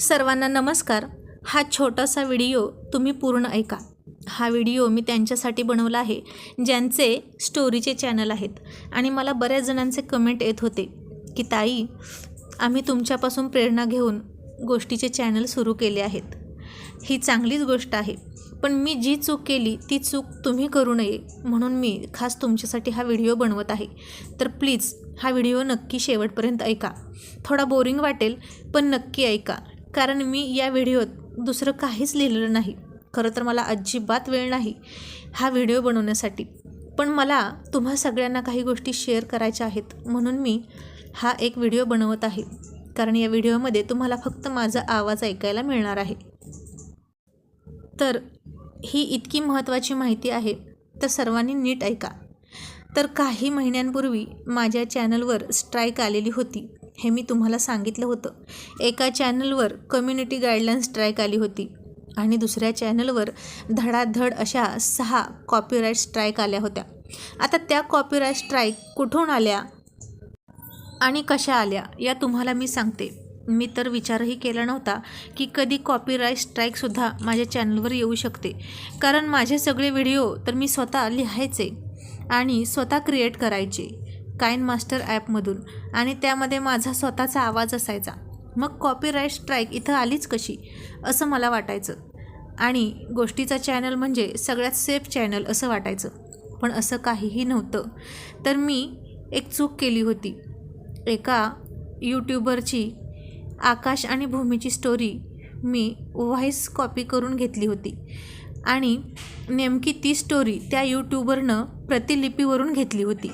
सर्वांना नमस्कार. हा छोटासा व्हिडिओ तुम्ही पूर्ण ऐका. हा व्हिडिओ मी त्यांच्यासाठी बनवला आहे ज्यांचे स्टोरीचे चॅनल आहेत. आणि मला बऱ्याच जणांचे कमेंट येत होते की ताई आम्ही तुमच्यापासून प्रेरणा घेऊन गोष्टीचे चॅनल सुरू केले आहेत. ही चांगलीच गोष्ट आहे पण मी जी चूक केली ती चूक तुम्ही करू नये म्हणून मी खास तुमच्यासाठी हा व्हिडिओ बनवत आहे. तर प्लीज हा व्हिडिओ नक्की शेवटपर्यंत ऐका. थोडा बोरिंग वाटेल पण नक्की ऐका. कारण मी या व्हिडिओत दुसरं काहीच लिहिलेलं नाही. खरं तर मला अजिबात वेळ नाही हा व्हिडिओ बनवण्यासाठी. पण मला तुम्हा सगळ्यांना काही गोष्टी शेअर करायच्या आहेत म्हणून मी हा एक व्हिडिओ बनवत आहे. कारण या व्हिडिओमध्ये तुम्हाला फक्त माझा आवाज ऐकायला मिळणार आहे. तर ही इतकी महत्त्वाची माहिती आहे तर सर्वांनी नीट ऐका. तर काही महिन्यांपूर्वी माझ्या चॅनलवर स्ट्राईक आलेली होती. हे मी तुम्हाला सांगितलं होतं. एका चॅनलवर कम्युनिटी गाईडलाईन्स स्ट्राईक आली होती आणि दुसऱ्या चॅनलवर धडाधड अशा सहा कॉपीराईट स्ट्राईक आल्या होत्या. आता त्या कॉपीराईट स्ट्राईक कुठून आल्या आणि कशा आल्या या तुम्हाला मी सांगते. मी तर विचारही केला नव्हता की कधी कॉपीराईट स्ट्राईकसुद्धा माझ्या चॅनलवर येऊ शकते. कारण माझे सगळे व्हिडिओ तर मी स्वतः लिहायचे आणि स्वतः क्रिएट करायचे. काइन मास्टर ॲपमधून आणि त्यामध्ये माझा स्वतःचा आवाज असायचा. मग कॉपीराईट स्ट्राईक इथं आलीच कशी? असं मला वाटायचं. आणि गोष्टीचा चॅनल म्हणजे सगळ्यात सेफ चॅनल असं वाटायचं. पण असं काहीही नव्हतं. तर मी एक चूक केली होती. एका यूट्यूबरची आकाश आणि भूमीची स्टोरी मी व्हॉईस कॉपी करून घेतली होती. आणि नेमकी ती स्टोरी त्या यूट्यूबरनं प्रतिलिपीवरून घेतली होती.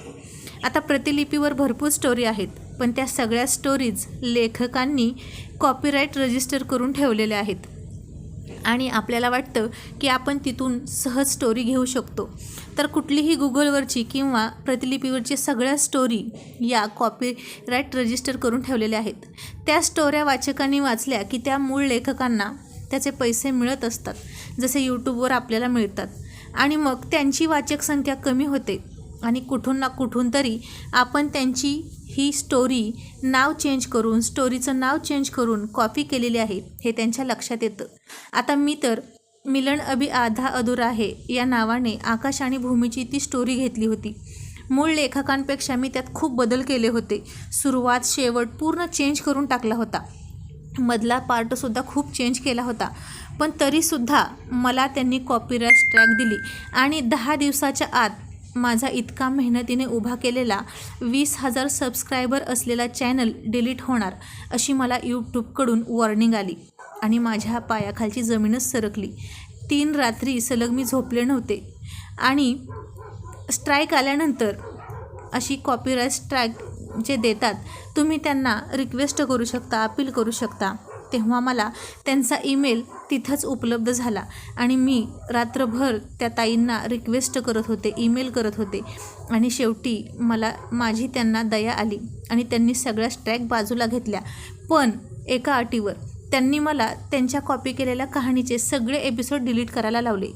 आता प्रतिलिपीवर भरपूर स्टोरी आहेत पण त्या सगळ्या स्टोरीज लेखकांनी कॉपीराईट रजिस्टर करून ठेवलेल्या आहेत. आणि आपल्याला वाटतं की आपण तिथून सहज स्टोरी घेऊ शकतो. तर कुठलीही गुगलवरची किंवा प्रतिलिपीवरची सगळ्या स्टोरी या कॉपीराईट रजिस्टर करून ठेवलेल्या आहेत. त्या स्टोऱ्या वाचकांनी वाचल्या की त्या मूळ लेखकांना त्याचे पैसे मिळत असतात जसे यूट्यूबवर आपल्याला मिळतात. आणि मग त्यांची वाचक संख्या कमी होते. आणि कुठून ना कुठून तरी आपण त्यांची ही स्टोरी नाव चेंज करून स्टोरीचं नाव चेंज करून कॉपी केलेली आहे हे त्यांच्या लक्षात येतं. आता मी तर मिलन अभि आधा अधुरा आहे या नावाने आकाश आणि भूमीची ती स्टोरी घेतली होती. मूळ लेखकांपेक्षा मी त्यात खूप बदल केले होते. सुरुवात शेवट पूर्ण चेंज करून टाकला होता. मधला पार्टसुद्धा खूप चेंज केला होता. पण तरीसुद्धा मला त्यांनी कॉपीराईट स्ट्रॅक दिली आणि दहा दिवसाच्या आत माझा इतका मेहनतीने उभा केलेला वीस हजार सबस्क्रायबर असलेला चॅनल डिलीट होणार अशी मला यूट्यूबकडून वॉर्निंग आली आणि माझ्या पायाखालची जमीनच सरकली. तीन रात्री सलग मी झोपले नव्हते आणि स्ट्राईक आल्यानंतर अशी कॉपीराईट स्ट्राईक जे देतात तुम्ही त्यांना रिक्वेस्ट करू शकता अपील करू शकता. तेव्हा मला त्यांचा ईमेल तिथंच उपलब्ध झाला. आणि मी रात्रभर त्या ताईंना रिक्वेस्ट करत होते ईमेल करत होते. आणि शेवटी मला माझी त्यांना दया आली आणि त्यांनी सगळ्या स्ट्रॅक बाजूला घेतल्या. पण एका अटीवर त्यांनी मला त्यांच्या कॉपी केलेल्या कहाणीचे सगळे एपिसोड डिलीट करायला लावले.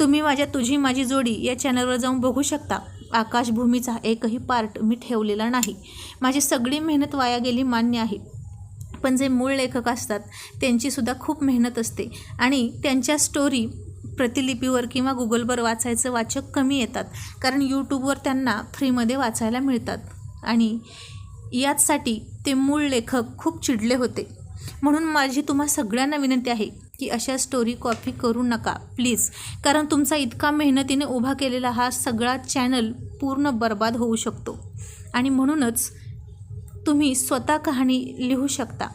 तुम्ही माझ्या तुझी माझी जोडी या चॅनलवर जाऊन बघू शकता. आकाशभूमीचा एकही पार्ट मी ठेवलेला नाही. माझी सगळी मेहनत वाया गेली मान्य आहे. पण जे मूळ लेखक असतात त्यांचीसुद्धा खूप मेहनत असते. आणि त्यांच्या स्टोरी प्रतिलिपीवर किंवा गुगलवर वाचायचं वाचक कमी येतात. कारण यूट्यूबवर त्यांना फ्रीमध्ये वाचायला मिळतात. आणि याचसाठी ते मूळ लेखक खूप चिडले होते. म्हणून माझी तुम्हा सगळ्यांना विनंती आहे की अशा स्टोरी कॉपी करू नका प्लीज कारण तुमचा इतका मेहनतीने उभा केलेला हा सगळा चॅनल पूर्ण बर्बाद होऊ शकतो. आणि म्हणूनच तुम्ही स्वतः कहाणी लिहू शकता.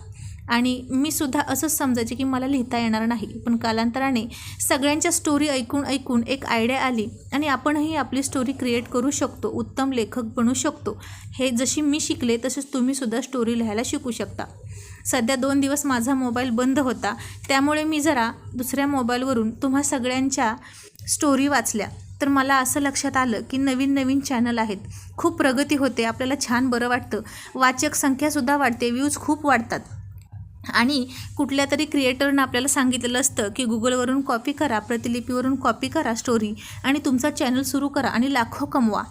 आणि मी सुद्धा असंच समजायचे की मला लिहिता येणार नाही. पण कालांतराने सगळ्यांच्या स्टोरी ऐकून ऐकून एक आयडिया आली आणि आपणही आपली स्टोरी क्रिएट करू शकतो उत्तम लेखक बनू शकतो. हे जशी मी शिकले तसेच तुम्हीसुद्धा स्टोरी लिहायला शिकू शकता. सध्या दोन दिवस माझा मोबाईल बंद होता. त्यामुळे मी जरा दुसऱ्या मोबाईलवरून तुम्हा सगळ्यांच्या स्टोरी वाचल्या. तर मला असं लक्षात आलं की नवीन नवीन चॅनल आहेत. खूप प्रगती होते आपल्याला छान बरं वाटतं. वाचक संख्यासुद्धा वाढते व्ह्यूज खूप वाढतात. आणि कुठल्या तरी क्रिएटरनं आपल्याला सांगितलेलं असतं की गुगलवरून कॉपी करा प्रतिलिपीवरून कॉपी करा स्टोरी आणि तुमचा चॅनल सुरू करा आणि लाखो कमवा.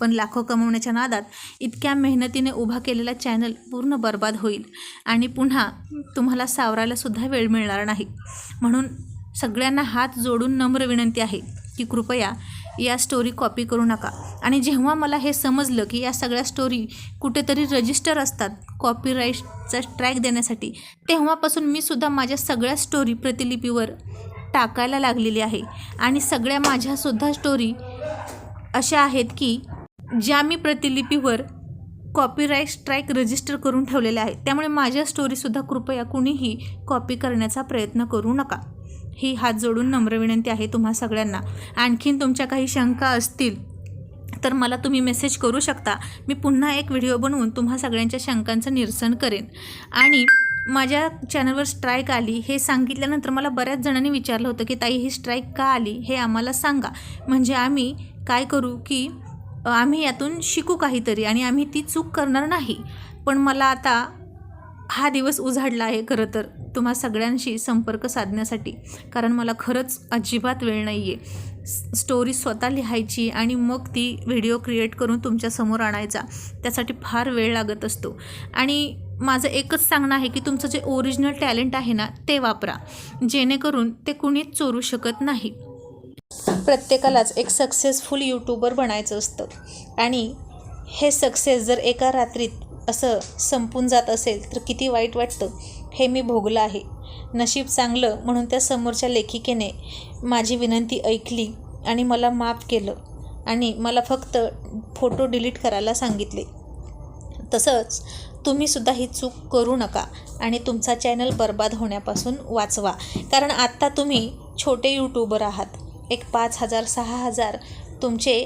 पण लाखो कमवण्याच्या नादात इतक्या मेहनतीने उभा केलेला चॅनल पूर्ण बर्बाद होईल आणि पुन्हा तुम्हाला सावरायलासुद्धा वेळ मिळणार नाही. म्हणून सगळ्यांना हात जोडून नम्र विनंती आहे. की कृपया या स्टोरी कॉपी करू नका. आणि जेव्हा मला हे समजलं की या सगळ्या स्टोरी कुठेतरी रजिस्टर असतात कॉपीराईटचा ट्रॅक देण्यासाठी तेव्हापासून मी सुद्धा माझ्या सगळ्या स्टोरी प्रतिलिपीवर टाकायला लागलेली आहे. आणि सगळ्या माझ्यासुद्धा स्टोरी अशा आहेत की ज्या मी प्रतिलिपीवर कॉपीराईट स्ट्राईक रजिस्टर करून ठेवलेल्या आहेत. त्यामुळे माझ्या स्टोरीसुद्धा कृपया कुणीही कॉपी करण्याचा प्रयत्न करू नका. ही हात जोडून नम्र विनंती आहे तुम्हा सगळ्यांना. आणखीन तुमच्या काही शंका असतील तर मला तुम्ही मेसेज करू शकता. मी पुन्हा एक व्हिडिओ बनवून तुम्हा सगळ्यांच्या शंकांचं निरसन करेन. आणि माझ्या चॅनलवर स्ट्राईक आली हे सांगितल्यानंतर मला बऱ्याच जणांनी विचारलं होतं की ताई ही स्ट्राईक का आली? हे आम्हाला सांगा. म्हणजे आम्ही काय करू की आम्ही यातून शिकू काहीतरी आणि आम्ही ती चूक करणार नाही. पण मला आता हा दिवस उजाडला आहे खरं तर. तुम्हा सगळ्यांशी संपर्क साधण्यासाठी. कारण मला खरंच अजिबात वेळ नाही आहे स्टोरी स्वतः लिहायची आणि मग ती व्हिडिओ क्रिएट करून तुमच्यासमोर आणायचा. त्यासाठी फार वेळ लागत असतो. आणि माझं एकच सांगणं आहे की तुमचं जे ओरिजिनल टॅलेंट आहे ना ते वापरा. जेणेकरून ते कुणीच चोरू शकत नाही. प्रत्येकालाच एक सक्सेसफुल यूट्यूबर बनायचं असतं. आणि हे सक्सेस जर एका रात्रीत असं संपून जात असेल तर किती वाईट वाटतं? हे मी भोगलं आहे. नशीब चांगलं म्हणून त्या समोरच्या लेखिकेने माझी विनंती ऐकली आणि मला माफ केलं आणि मला फक्त फोटो डिलीट करायला सांगितले. तसंच तुम्हीसुद्धा ही चूक करू नका आणि तुमचा चॅनल बर्बाद होण्यापासून वाचवा. कारण आत्ता तुम्ही छोटे यूट्यूबर आहात. एक पाच हजार सहा हजार तुमचे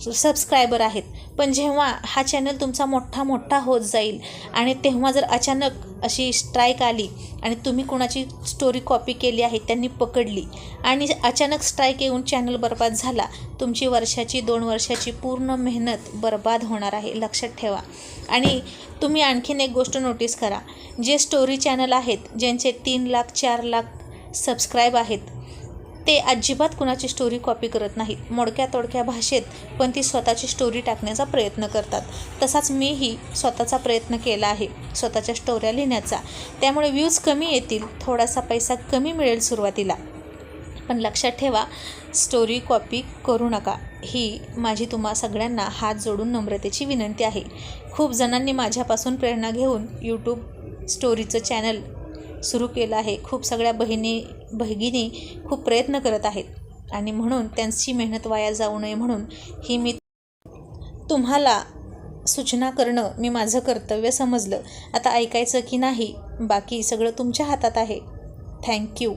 सबस्क्रायबर आहेत. पण जेव्हा हा चॅनल तुमचा मोठा मोठा होत जाईल आणि तेव्हा जर अचानक अशी स्ट्राईक आली आणि तुम्ही कोणाची स्टोरी कॉपी केली आहे त्यांनी पकडली आणि अचानक स्ट्राईक येऊन चॅनल बर्बाद झाला तुमची वर्षाची दोन वर्षाची पूर्ण मेहनत बर्बाद होणार आहे. लक्षात ठेवा. आणि तुम्ही आणखीन एक गोष्ट नोटीस करा. जे स्टोरी चॅनल आहेत ज्यांचे तीन लाख चार लाख सबस्क्राईब आहेत ते अजिबात कुणाची स्टोरी कॉपी करत नाहीत. मोडक्या तोडक्या भाषेत पण ती स्वतःची स्टोरी टाकण्याचा प्रयत्न करतात. तसाच मीही स्वतःचा प्रयत्न केला आहे स्वतःच्या स्टोऱ्या लिहिण्याचा. त्यामुळे व्ह्यूज कमी येतील थोडासा पैसा कमी मिळेल सुरुवातीला. पण लक्षात ठेवा स्टोरी कॉपी करू नका. ही माझी तुम्हा सगळ्यांना हात जोडून नम्रतेची विनंती आहे. खूप जणांनी माझ्यापासून प्रेरणा घेऊन यूट्यूब स्टोरीचं चॅनल सुरू केलं आहे. खूप सगळ्या बहिणी भगिनी खूप प्रयत्न करत आहेत. आणि म्हणून त्यांची मेहनत वाया जाऊ नये म्हणून ही मी तुम्हाला सूचना करणं मी माझं कर्तव्य समजलं. आता ऐकायचं की नाही बाकी सगळं तुमच्या हातात आहे. थँक्यू.